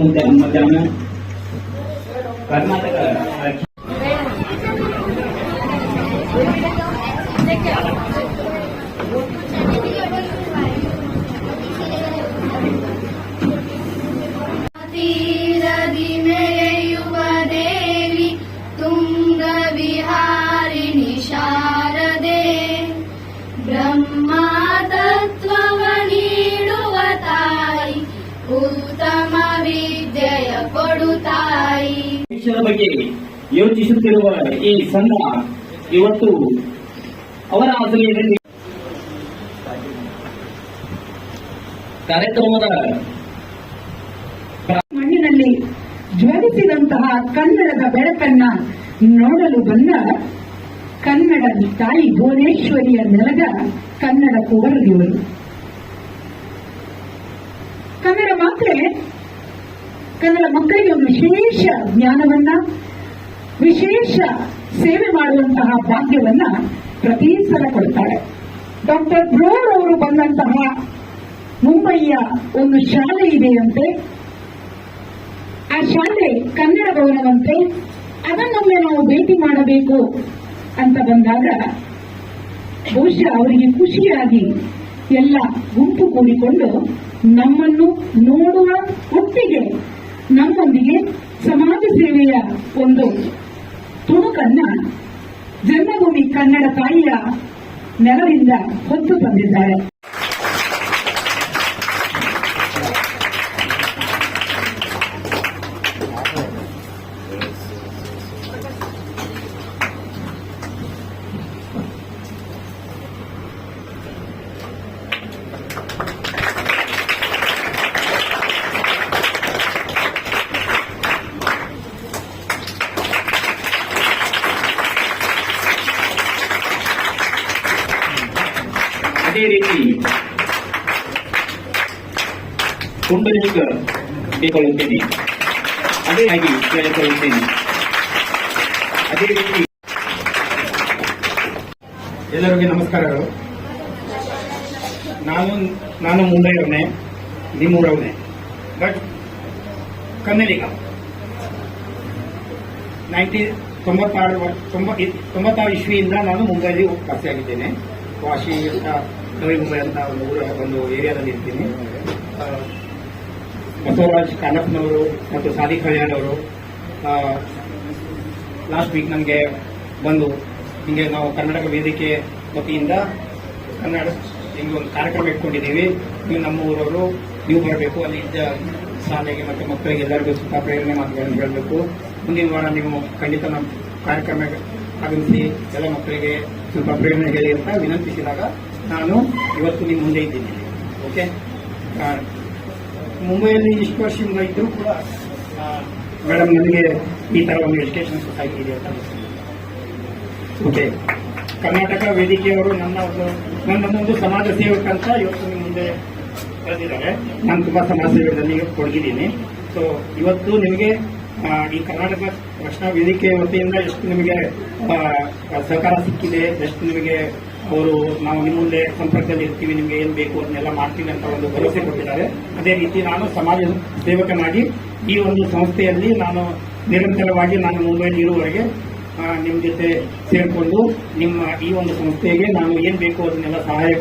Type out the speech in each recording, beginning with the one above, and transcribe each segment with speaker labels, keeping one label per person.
Speaker 1: ಶುಭ ಮುಂದೆ ಮಧ್ಯಾಹ್ನ ಕರ್ನಾಟಕ ಭವಿಷ್ಯದ ಬಗ್ಗೆ ಯೋಚಿಸುತ್ತಿರುವ ಈ ಸಂಘ ಇವತ್ತು ಅವರ ಆಸರೆಯಲ್ಲಿ ಕಾರ್ಯಕ್ರಮದ
Speaker 2: ಮಣ್ಣಿನಲ್ಲಿ ಜ್ವಲಿಸಿದಂತಹ ಕನ್ನಡದ ಬೆಳಕನ್ನ ನೋಡಲು ಬಂದ ಕನ್ನಡ ತಾಯಿ ಭುವನೇಶ್ವರಿಯ ನೆಲದ ಕನ್ನಡ ಕುವರದಿವರು ಕನ್ನಡ ಮಾತ್ರೆ ಕನ್ನಡ ಮಕ್ಕಳಿಗೆ ಒಂದು ವಿಶೇಷ ಜ್ಞಾನವನ್ನ, ವಿಶೇಷ ಸೇವೆ ಮಾಡುವಂತಹ ಭಾಗ್ಯವನ್ನ ಪ್ರತಿ ಸಲ ಕೊಡ್ತಾರೆ. ಡಾಕ್ಟರ್ ಬ್ರೋರ್ ಅವರು ಬಂದಂತಹ ಮುಂಬಯಿಯ ಒಂದು ಶಾಲೆ ಇದೆಯಂತೆ. ಆ ಶಾಲೆ ಕನ್ನಡ ಭವನವಂತೆ ಅದನ್ನೊಮ್ಮೆ ನಾವು ಭೇಟಿ ಮಾಡಬೇಕು ಅಂತ ಬಂದಾಗ ಬಹುಶಃ ಅವರಿಗೆ ಖುಷಿಯಾಗಿ ಎಲ್ಲ ಗುಂಪು ಕೂಡಿಕೊಂಡು ನಮ್ಮನ್ನು ನೋಡುವ ಒಟ್ಟಿಗೆ ನಮ್ಮೊಂದಿಗೆ ಸಮಾಜ ಸೇವೆಯ ಒಂದು ತುಣುಕನ್ನ ಜನ್ಮಭೂಮಿ ಕನ್ನಡ ತಾಯಿಯ ನೆಲದಿಂದ ಹೊತ್ತು ತಂದಿದ್ದಾರೆ.
Speaker 1: ಅದೇ ರೀತಿ ಬೇಕೊಳ್ಳುತ್ತೇನೆ ಅದೇ ಆಗಿ ಕೇಳಿಕೊಳ್ಳುತ್ತೇನೆ ಅದೇ ರೀತಿ
Speaker 3: ಎಲ್ಲರಿಗೆ ನಮಸ್ಕಾರಗಳು. ನಾನು ನಾನು ಮುಂಬೈಯವನೇ ನಿಮ್ಮೂರವನೇ. But Kannadiga. ನೈನ್ಟಿ, ತೊಂಬತ್ತಾರು ತೊಂಬತ್ತಾರು ಇಸ್ವಿಯಿಂದ ನಾನು ಮುಂಬೈಲಿ ವಾಸಿಯಾಗಿದ್ದೇನೆ. ವಾಶಿ ನವಿ ಅಂತ ಒಂದು ಊರ ಒಂದು ಏರಿಯಾದಲ್ಲಿ ಇರ್ತೀನಿ. ಬಸವರಾಜ್ ಕಾನಪ್ಪನವರು ಮತ್ತು ಸಾದಿ ಕಲ್ಯಾಣ್ ಅವರು ಲಾಸ್ಟ್ ವೀಕ್ ನಮಗೆ ಬಂದು ಹಿಂಗೆ ನಾವು ಕರ್ನಾಟಕ ವೇದಿಕೆ ವತಿಯಿಂದ ಕನ್ನಡ ಹಿಂಗೆ ಒಂದು ಕಾರ್ಯಕ್ರಮ ಇಟ್ಕೊಂಡಿದ್ದೀವಿ. ನೀವು ನಮ್ಮ ಊರವರು, ನೀವು ಬರಬೇಕು, ಅಲ್ಲಿ ಇದ್ದ ಶಾಲೆಗೆ ಮತ್ತು ಮಕ್ಕಳಿಗೆ ಎಲ್ಲರಿಗೂ ಸ್ವಲ್ಪ ಪ್ರೇರಣೆ ಮಾತುಗಳನ್ನು ಹೇಳಬೇಕು. ಮುಂದಿನ ವಾರ ನೀವು ಖಂಡಿತ ನಮ್ಮ ಕಾರ್ಯಕ್ರಮಕ್ಕೆ ಆಗಮಿಸಿ, ಎಲ್ಲ ಮಕ್ಕಳಿಗೆ ಸ್ವಲ್ಪ ಪ್ರೇರಣೆ ಹೇಳಿ ಅಂತ ವಿನಂತಿಸಿದಾಗ ನಾನು ಇವತ್ತು ನಿಮ್ಮ ಮುಂದೆ ಇದ್ದೀನಿ. ಓಕೆ ಮುಂಬೈಯಲ್ಲಿ ಇಷ್ಟು ವರ್ಷದಿಂದ ಇದ್ದರೂ ಕೂಡ ಮೇಡಮ್ ನನಗೆ ಈ ತರ ಒಂದು ಎಜುಕೇಶನ್ ಸೊಸೈಟಿ ಇದೆ ಅಂತ. ಓಕೆ ಕರ್ನಾಟಕ ವೇದಿಕೆಯವರು ನನ್ನ ಒಂದು ನನ್ನೊಂದು ಸಮಾಜ ಸೇವಕ ಅಂತ ಇವತ್ತು ನಿಮ್ಮ ಮುಂದೆ ಕರೆದಿದ್ದಾರೆ. ನಾನು ತುಂಬಾ ಸಮಾಜ ಸೇವೆಯಲ್ಲಿ ತೊಡಗಿದ್ದೀನಿ ಸೊ ಇವತ್ತು ನಿಮಗೆ ಈ ಕರ್ನಾಟಕ ರಕ್ಷಣಾ ವೇದಿಕೆ ವತಿಯಿಂದ ಎಷ್ಟು ನಿಮಗೆ ಸಹಕಾರ ಸಿಕ್ಕಿದೆ, ಎಷ್ಟು ನಿಮಗೆ ಅವರು ನಾವು ನಿಮ್ಮ ಮುಂದೆ ಸಂಪರ್ಕದಲ್ಲಿ ಇರ್ತೀವಿ, ನಿಮಗೆ ಏನ್ ಬೇಕು ಅದನ್ನೆಲ್ಲ ಮಾಡ್ತೀವಿ ಅಂತ ಒಂದು ಭರವಸೆ ಕೊಟ್ಟಿದ್ದಾರೆ. ಅದೇ ರೀತಿ ನಾನು ಸಮಾಜ ಸೇವಕನಾಗಿ ಈ ಒಂದು ಸಂಸ್ಥೆಯಲ್ಲಿ ನಾನು ನಿರಂತರವಾಗಿ ನಾನು ಮುಂಬೈಲಿ ಇರುವವರೆಗೆ ನಿಮ್ಮ ಜೊತೆ ಸೇರಿಕೊಂಡು ನಿಮ್ಮ ಈ ಒಂದು ಸಂಸ್ಥೆಗೆ ನಾನು ಏನ್ ಬೇಕು ಅದನ್ನೆಲ್ಲ ಸಹಾಯ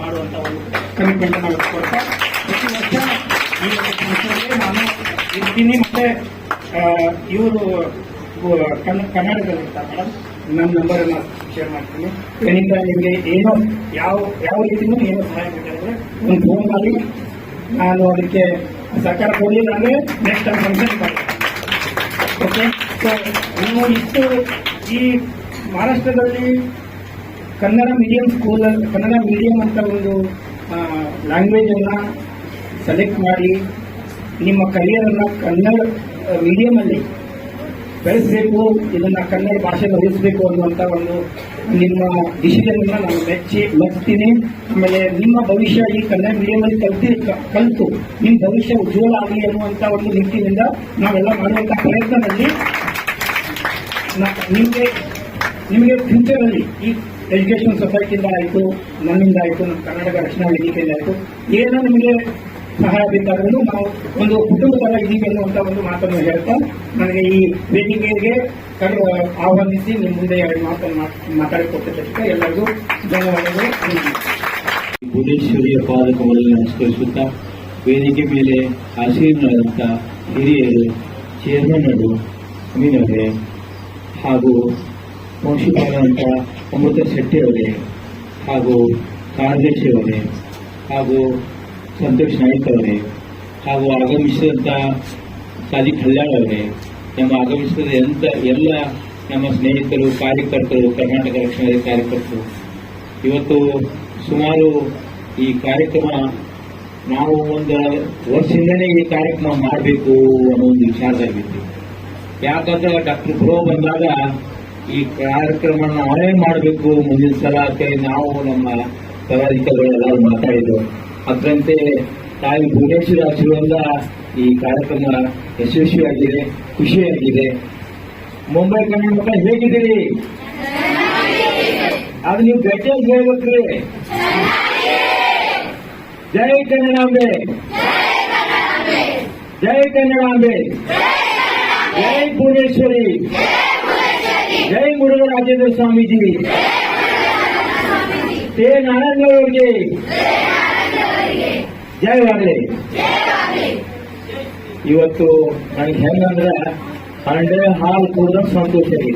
Speaker 3: ಮಾಡುವಂತ ಒಂದು ಕಮಿಟ್ಮೆಂಟ್ ಕೊಡ್ತಾ ಪ್ರತಿ ವರ್ಷ ಈ ಒಂದು ಸಂಸ್ಥೆಗೆ ನಾನು ಇರ್ತೀನಿ ಮತ್ತೆ ಇವರು ಕನ್ನಡದಲ್ಲಿ ಇರ್ತಾರೆ ಮೇಡಮ್. ನನ್ನ ನಂಬರ್ ಅನ್ನ ಶೇರ್ ಮಾಡ್ತೀನಿ. ಏನಿಂದ ನಿಮಗೆ ಏನೋ ಯಾವ ಯಾವ ರೀತಿಯೂ ಏನೋ ಸಹಾಯ ಬೇಕಾದ್ರೆ ಒಂದು ಫೋನ್ ಮಾಡಿ. ನಾನು ಅದಕ್ಕೆ ಸರ್ಕಾರ ಕೊಡಲಿಲ್ಲ ಅಂದ್ರೆ next time function okay so ನೀವು ಇಷ್ಟು ಈ ಮಹಾರಾಷ್ಟ್ರದಲ್ಲಿ Kannada medium school Kannada medium ಅಂತ ಒಂದು ಲ್ಯಾಂಗ್ವೇಜನ್ನು ಸೆಲೆಕ್ಟ್ ಮಾಡಿ, ನಿಮ್ಮ ಕರಿಯರನ್ನು ಕನ್ನಡ ಮೀಡಿಯಂ ಅಲ್ಲಿ ಬೆಳೆಸಬೇಕು, ಇದನ್ನು ಕನ್ನಡ ಭಾಷೆಯನ್ನು ಉಳಿಸಬೇಕು ಅನ್ನುವಂತ ಒಂದು ನಿಮ್ಮ ಡಿಸಿಷನ್ ಅನ್ನ ನಾನು ಮೆಚ್ಚಿ ಮೆಚ್ತೀನಿ. ಆಮೇಲೆ ನಿಮ್ಮ ಭವಿಷ್ಯ ಈ ಕನ್ನಡ ಮೀಡಿಯಂ ಅಲ್ಲಿ ಕಲ್ತಿ ಕಲಿತು. ನಿಮ್ಮ ಭವಿಷ್ಯ ಉಜ್ವಲ ಆಗಲಿ ಅನ್ನುವಂತ ಒಂದು ನಿಟ್ಟಿನಿಂದ ನಾವೆಲ್ಲ ಮಾಡುವಂತ ಪ್ರಯತ್ನದಲ್ಲಿ ನಿಮಗೆ ನಿಮಗೆ ಫ್ಯೂಚರ್ ಅಲ್ಲಿ ಈ ಎಜುಕೇಶನ್ ಸೊಸೈಟಿಯಿಂದ ಆಯಿತು ನನ್ನಿಂದ ಆಯಿತು ನಮ್ಮ ಕರ್ನಾಟಕ ರಕ್ಷಣಾ ವೇದಿಕೆಯಿಂದ ಆಯಿತು, ಏನೋ ನಿಮಗೆ ಸಹಾಯ ನಾವು ಒಂದು ಕುಟುಂಬದಲ್ಲ ಇದೀವಿ ಅನ್ನುವಂತ ಒಂದು ಮಾತನ್ನು ಹೇಳ್ತಾ ನನಗೆ ಈ ವೇದಿಕೆಗೆ ಆಹ್ವಾನಿಸಿ ನಿಮ್ಮ ಮುಂದೆ ಎರಡು ಮಾತನ್ನು ಮಾತಾಡಿ ಮಾತಾಡಿಕೊಟ್ಟಿದ್ದಕ್ಕೆ ಎಲ್ಲರಿಗೂ ಧನ್ಯವಾದಗಳು.
Speaker 1: ಭುವನೇಶ್ವರಿಯ ಪಾದಕವನ್ನು ನಮಸ್ಕರಿಸುತ್ತಾ ವೇದಿಕೆ ಮೇಲೆ ಆಶೀರ್ವಾದಂತ ಹಿರಿಯರು, ಚೇರ್ಮನ್ನರು ಅಮೀನವರೇ ಹಾಗೂ ವಂಶಪಾಲರಂಥ ಅಮೃತ ಶೆಟ್ಟಿ ಅವರೇ ಹಾಗೂ ಕಾರ್ಯದರ್ಶಿ ಅವರೇ ಹಾಗೂ ಸಂತೋಷ್ ನಾಯ್ಕ ಅವರೇ ಹಾಗೂ ಆಗಮಿಸಿದಂಥ ಸಾದಿಕ್ ಕಲ್ಯಾಣ್ ಅವರೇ, ನಮ್ಮ ಆಗಮಿಸಿದ ಎಂತ ಎಲ್ಲ ನಮ್ಮ ಸ್ನೇಹಿತರು, ಕಾರ್ಯಕರ್ತರು, ಕರ್ನಾಟಕ ರಕ್ಷಣಾ ಕಾರ್ಯಕರ್ತರು, ಇವತ್ತು ಸುಮಾರು ಈ ಕಾರ್ಯಕ್ರಮ ನಾವು ಒಂದು ವರ್ಷದಿಂದನೇ ಈ ಕಾರ್ಯಕ್ರಮ ಮಾಡಬೇಕು ಅನ್ನೋ ಒಂದು ವಿಚಾರದಾಗಿತ್ತು ಯಾಕಂದ್ರೆ ಡಾಕ್ಟರ್ ಗುರು ಬಂದಾಗ ಈ ಕಾರ್ಯಕ್ರಮ ನಾವೇ ಮಾಡಬೇಕು. ಮುಂದಿನ ಸಲ ನಾವು ನಮ್ಮ ಪದಾಧಿಕಾರಿಗಳೆಲ್ಲರೂ ಮಾತಾಡಿದ್ರು. ಅದರಂತೆ ತಾಯಿ ಭುವನೇಶ್ವರ ಆಶೀರ್ವಾದ ಈ ಕಾರ್ಯಕ್ರಮ ಯಶಸ್ವಿಯಾಗಿದೆ, ಖುಷಿಯಾಗಿದೆ. ಮುಂಬೈ ಕನ್ನಡ ಮಕ್ಕಳು, ಹೇಗಿದ್ದೀರಿ? ಅದು ನೀವು ಗಟ್ಟಿಯಾಗಿ ಹೇಳ್ಬೇಕ್ರಿ. ಜೈ ಕನ್ನಡಾಂಬೆ ಜೈ ಕನ್ನಡಾಂಬೆ ಜೈ ಭುವನೇಶ್ವರಿ. ಜೈ ಮುರುಘ ರಾಜೇಂದ್ರ ಸ್ವಾಮೀಜಿ. ಕೆ ನಾರಾಯಣಗೌಡರಿಗೆ. ಜಯವಾಗಲಿ. ಇವತ್ತು ನನಗೆ ಹೆಂಗಂದ್ರೆ ಹಂಡೆ ಹಾಲು ಕುಡ್ದ ಸಂತೋಷ ರೀ.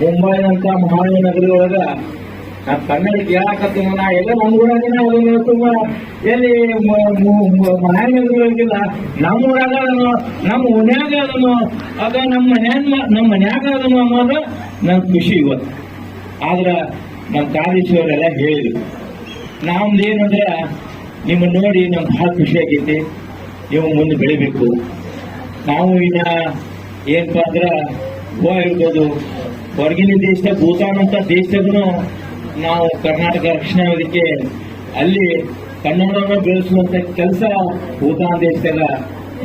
Speaker 1: ಮುಂಬೈನಂತ ಮಹಾನಗರದೊಳಗ ನಾ ಕನ್ನಡಕ್ಕೆ ಯಾಕತ್ತ ನಾ ಎಲ್ಲ ನಮ್ಮ ಊರಾಗಿನ ಅದನ್ನ ತುಂಬ ಎಲ್ಲಿ ಮಹಾನಗರದೊಳಗಿಲ್ಲ ನಮ್ಮ ಊರಾಗ ಅದನ್ನು ನಮ್ಮ ಓಣ್ಯಾಗ ಅದನ್ನು ಅದ ನಮ್ಮ ಮನ್ಯಾಗ ನಮ್ಮ ಮನ್ಯಾಗ ಅದನ್ನು ಅನ್ನೋದು ನನ್ ಖುಷಿ ಇವತ್ತು. ಆದ್ರೆ ನಮ್ಮ ಕಾರ್ಯೇಶ್ವರೆಲ್ಲ ಹೇಳಿದ್ರು. ನಮ್ದು ನಿಮ್ಮನ್ನ ನೋಡಿ ನಮ್ಗೆ ಬಹಳ ಖುಷಿ ಆಗೈತಿ. ನೀವು ಮುಂದೆ ಬೆಳಿಬೇಕು. ನಾವು ಇನ್ನ ಏನಪ್ಪ ಅಂದ್ರ ಗೋವಾ ಇರ್ಬೋದು ಹೊರಗಿನ ದೇಶದಾಗ ಭೂತಾನ್ ಅಂತ ದೇಶದಾಗೂ ನಾವು ಕರ್ನಾಟಕ ರಕ್ಷಣಾ ವೇದಿಕೆ ಅಲ್ಲಿ ಕನ್ನಡವನ್ನು ಬೆಳೆಸುವಂತ ಕೆಲಸ ಭೂತಾನ್ ದೇಶದಾಗ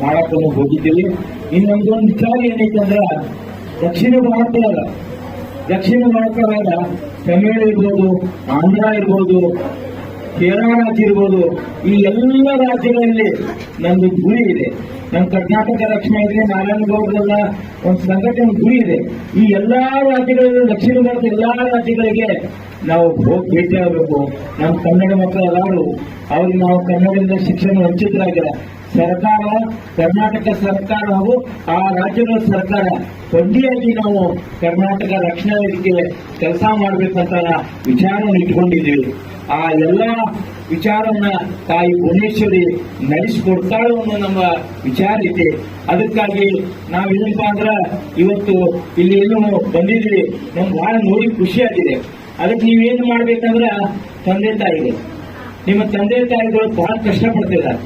Speaker 1: ಮಾಡಕ್ಕೆ ಹೋಗಿದ್ದೀವಿ. ಇನ್ನೊಂದು ಒಂದು ವಿಚಾರ ಏನೈತೆ ಅಂದ್ರ ದಕ್ಷಿಣ ಭಾರತದಾಗ ದಕ್ಷಿಣ ಭಾರತದಾಗ ತಮಿಳು ಇರ್ಬೋದು, ಆಂಧ್ರ ಇರ್ಬೋದು ಕೇರಳ ರಾಜ್ಯ ಇರ್ಬೋದು ಈ ಎಲ್ಲ ರಾಜ್ಯಗಳಲ್ಲಿ ನಮ್ದು ಗುರಿ ಇದೆ. ನಮ್ಮ ಕರ್ನಾಟಕ ರಕ್ಷಣೆ ಇದೆ ನಾರಾಯಣಗೌಡರೆಲ್ಲ ಒಂದು ಸಂಘಟನೆ ಗುರಿ ಇದೆ. ಈ ಎಲ್ಲಾ ರಾಜ್ಯಗಳಲ್ಲಿ, ದಕ್ಷಿಣ ಭಾರತ ಎಲ್ಲಾ ರಾಜ್ಯಗಳಿಗೆ ನಾವು ಹೋಗಿ ಭೇಟಿ ಆಗಬೇಕು. ನಮ್ಮ ಕನ್ನಡ ಮಕ್ಕಳು ಅವ್ರಿಗೆ ನಾವು ಕನ್ನಡದಿಂದ ಶಿಕ್ಷಣ ವಂಚಿತರಾಗಿಲ್ಲ ಸರ್ಕಾರ, ಕರ್ನಾಟಕ ಸರ್ಕಾರ ಹಾಗೂ ಆ ರಾಜ್ಯಗಳ ಸರ್ಕಾರ ಒಂದಿಯಾಗಿ ನಾವು ಕರ್ನಾಟಕ ರಕ್ಷಣಾ ವೇದಿಕೆ ಕೆಲಸ ಮಾಡಬೇಕಂತ ವಿಚಾರವನ್ನು ಇಟ್ಕೊಂಡಿದ್ದೀವಿ. ಆ ಎಲ್ಲ ವಿಚಾರವನ್ನ ತಾಯಿ ಭುವನೇಶ್ವರಿ ನಡೆಸಿಕೊಡ್ತಾಳು ಅನ್ನೋ ನಮ್ಮ ವಿಚಾರ ಇದೆ. ಅದಕ್ಕಾಗಿ ನಾವೇನಪ್ಪ ಅಂದ್ರ ಇವತ್ತು ಇಲ್ಲಿ ಎಲ್ಲೂ ಬಂದಿದ್ವಿ ನಮ್ಗೆ ಬಹಳ ನೋಡಿ ಖುಷಿಯಾಗಿದೆ ಅದಕ್ಕೆ ನೀವೇನು ಮಾಡ್ಬೇಕಂದ್ರ ತಂದೆ ತಾಯಿಗಳು. ನಿಮ್ಮ ತಂದೆ ತಾಯಿಗಳು ಬಹಳ ಕಷ್ಟಪಡ್ತಿದ್ದಾರೆ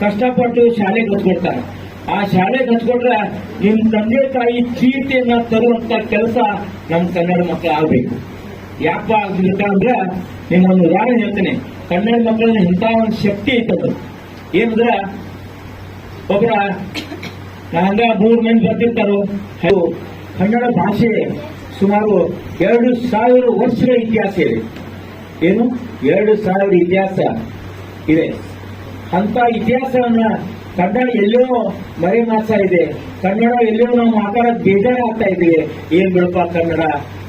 Speaker 1: ಕಷ್ಟಪಟ್ಟು ಶಾಲೆಗೆ ಹಚ್ಕೊಡ್ತಾರೆ ಆ ಶಾಲೆಗೆ ಹಚ್ಕೊಟ್ರೆ ನಿಮ್ಮ ತಂದೆ ತಾಯಿ ಕೀರ್ತಿಯನ್ನ ತರುವಂತ ಕೆಲಸ ನಮ್ಮ ಕನ್ನಡ ಮಕ್ಕಳು ಆಗ್ಬೇಕು. ಯಾಕ ಆಗ್ಲಿಕ್ಕ ನಿಮ್ಮೊಂದು ಉದಾಹರಣೆ ಹೇಳ್ತೀನಿ? ಕನ್ನಡ ಮಕ್ಕಳಲ್ಲಿ ಇಂಥ ಒಂದು ಶಕ್ತಿ ಇತ್ತದ್ದು ಏನಂದ್ರ ಒಬ್ಬರ ನಾಂಗ ಮೂರು ಮಂದಿ ಬರ್ತಿರ್ತಾರೋ. ಕನ್ನಡ ಭಾಷೆ ಸುಮಾರು ಎರಡು ಸಾವಿರ ವರ್ಷಗಳ ಇತಿಹಾಸ ಇದೆ. ಏನು? ಎರಡು ಸಾವಿರ ಇತಿಹಾಸ ಇದೆ. ಅಂತ ಇತಿಹಾಸವನ್ನ ಕನ್ನಡ ಎಲ್ಲೋ ಮರೆ ಮಾಡ್ತಾ ಇದೆ. ಕನ್ನಡ ಎಲ್ಲೋ ನಾವು ಮಾತಾಡೋದು ಬೇಜಾರಾಗ್ತಾ ಇದೀವಿ ಏನ್ ಬಿಡಪ್ಪ ಕನ್ನಡ?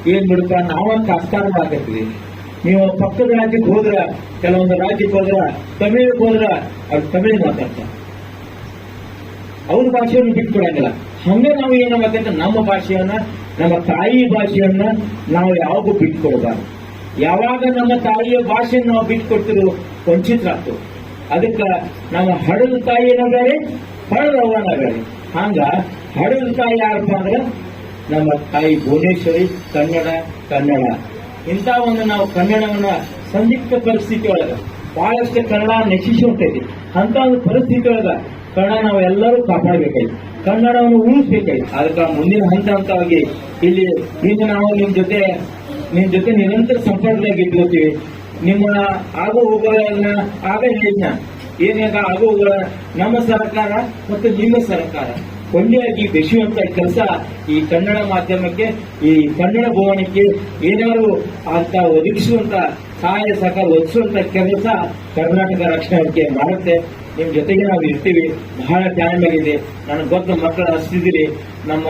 Speaker 1: ಏನ್ ಬಿಡಪ್ಪ ನಾವಂತ ಅಸ್ತಾರ ಆಗತ್ತೀವಿ ನೀವು ಪಕ್ಕದ ರಾಜ್ಯಕ್ಕೆ ಹೋದ್ರ, ಕೆಲವೊಂದು ರಾಜ್ಯಕ್ಕೆ ಹೋದ್ರ, ತಮಿಳಿಗೆ ಹೋದ್ರ ಅವ್ರು ತಮಿಳು ಮಾತಾಡ್ತಾರೆ. ಅವ್ರ ಭಾಷೆಯನ್ನು ಬಿಟ್ಕೊಡಂಗಿಲ್ಲ ಹಂಗೆ ನಾವು ಏನ ಮಾಡ್ಬೇಕಂದ್ರೆ ನಮ್ಮ ಭಾಷೆಯನ್ನ, ನಮ್ಮ ತಾಯಿ ಭಾಷೆಯನ್ನ ನಾವು ಯಾವಾಗೂ ಬಿಟ್ಕೊಡ್ಬಾರ್ದು ಯಾವಾಗ ನಮ್ಮ ತಾಯಿಯ ಭಾಷೆಯನ್ನು ನಾವು ಬಿಟ್ಕೊಡ್ತಿರೋ ವಂಚಿತರಾಗ್ತೇವೆ ಅದಕ್ಕೆ ನಮ್ಮ ಹಡದ ತಾಯಿನ ಬೇರೆ ಹಳದವ್ವನ ಬೇರೆ. ಹಂಗ ಹಡದ ತಾಯಿ ಯಾರಪ್ಪ ಅಂದ್ರೆ ನಮ್ಮ ತಾಯಿ ಭುವನೇಶ್ವರಿ, ಕನ್ನಡ ಕನ್ನಡ. ಇಂಥ ಒಂದು ನಾವು ಕನ್ನಡವನ್ನ ಸಂದಿಗ್ಧ ಪರಿಸ್ಥಿತಿ ಒಳಗ ಬಹಳಷ್ಟು ಕನ್ನಡ ನಶಿಸಿ ಹೊಂಟೈತಿ. ಅಂತ ಒಂದು ಪರಿಸ್ಥಿತಿ ಒಳಗ ಕನ್ನಡ ನಾವು ಎಲ್ಲರೂ ಕಾಪಾಡಬೇಕಾಯ್ತು. ಕನ್ನಡವನ್ನು ಉಳಿಸ್ಬೇಕಾಯ್ತು. ಅದಕ್ಕೆ ಮುಂದಿನ ಹಂತ ಹಂತವಾಗಿ ಇಲ್ಲಿ ಈಗ ನಾವು ನಿಮ್ ಜೊತೆ ನಿಮ್ ಜೊತೆ ನಿರಂತರ ಸಂಪರ್ಕದಾಗ ಇಟ್ಕೋತೀವಿ. ನಿಮ್ಮ ಆಗು ಹೋಗೋಗಳನ್ನ ಆಗ ಹೇಳಿದ್ನ ಏನಾಗ ಆಗು ಹೋಗೋಗಳ ನಮ್ಮ ಸರ್ಕಾರ ಮತ್ತು ನಿಮ್ಮ ಸರ್ಕಾರ. ಕೊಂಡಿಯಾಗಿ ಬೆಸೆಯುವಂತ ಕೆಲಸ ಈ ಕನ್ನಡ ಮಾಧ್ಯಮಕ್ಕೆ, ಈ ಕನ್ನಡ ಭವನಕ್ಕೆ ಏನಾದ್ರು ಅಂತ ಒದಗಿಸುವಂತ ಸಹಾಯ ಸಹಕಾರ ಒದಗಿಸುವಂತ ಕೆಲಸ ಕರ್ನಾಟಕ ರಕ್ಷಣಾ ಮಾಡುತ್ತೆ. ನಿಮ್ ಜೊತೆಗೆ ನಾವು ಇರ್ತೀವಿ. ಬಹಳ ಟೈಮ್ ಆಗಿದೆ ನನಗೆ ಗೊತ್ತು ಮಕ್ಕಳು ಹಸ್ತಿದ್ದೀರಿ ನಮ್ಮ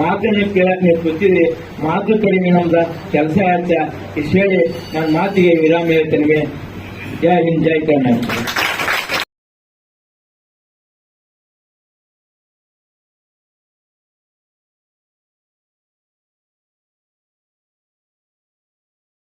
Speaker 1: ಮಾತನ್ನ ಕೇಳಕ್ಕೆ ನೀವು ಕೂತಿದ್ರಿ. ಮಾತು ಕಡಿಮೆ ನಮ್ದ ಕೆಲಸ ಆಯ್ತಾ? ಇಷ್ಟು ಹೇಳಿ ನನ್ನ ಮಾತಿಗೆ ವಿರಾಮ ಹೇಳ್ತೇನೆ. ಜೈ ಹಿಂದ್, ಜೈ ಕರ್ನಾಟಕ.